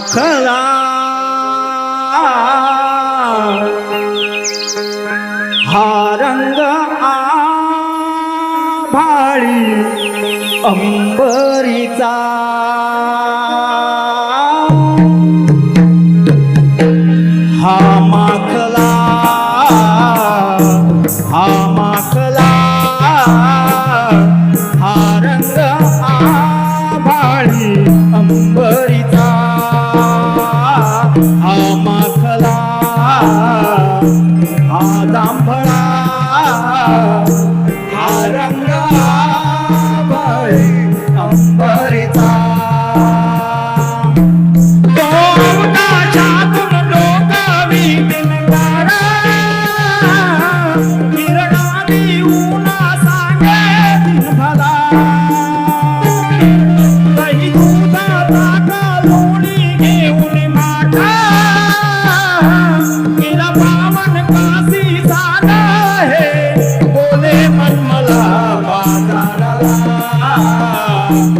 दाखला हा रंग आभाळी अंबरीचा. हा माखला हा माखला हा रंग हा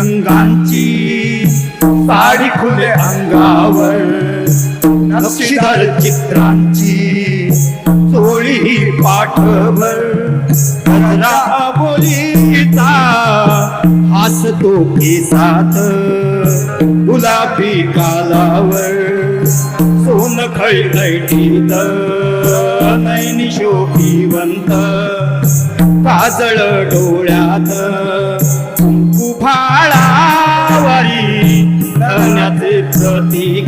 रंगांची साडी खुले अंगावर नक्षीदार चित्रांची चोळी पाठभर गजरा बोलीचा हसतो केसात गुलाबी कालावर. सोन खळखळीत नैनी शोभिवंत काजळ डोळ्यात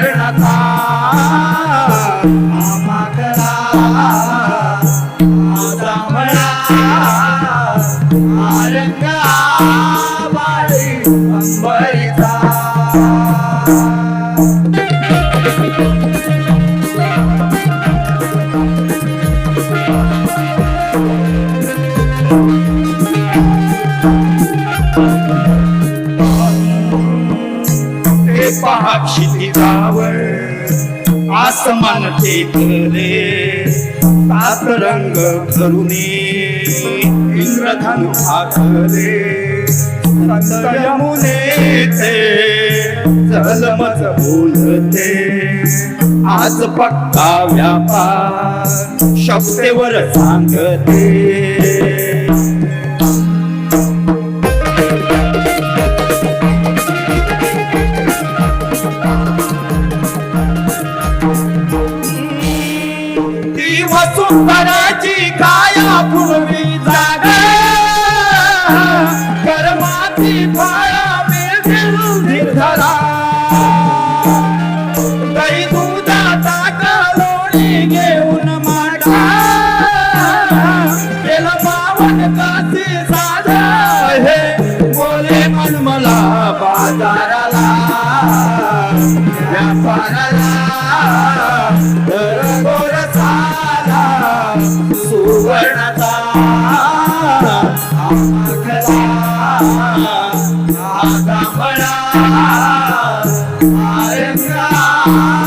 सुवर्णाचा क्षितिजावर आसमान टेकले सात रंग करुणे इंद्रधनु आखले संत यमुनेचे जलमच बोलते. आज पक्का व्यापार शब्देवर सांगते. Arenga, arenga.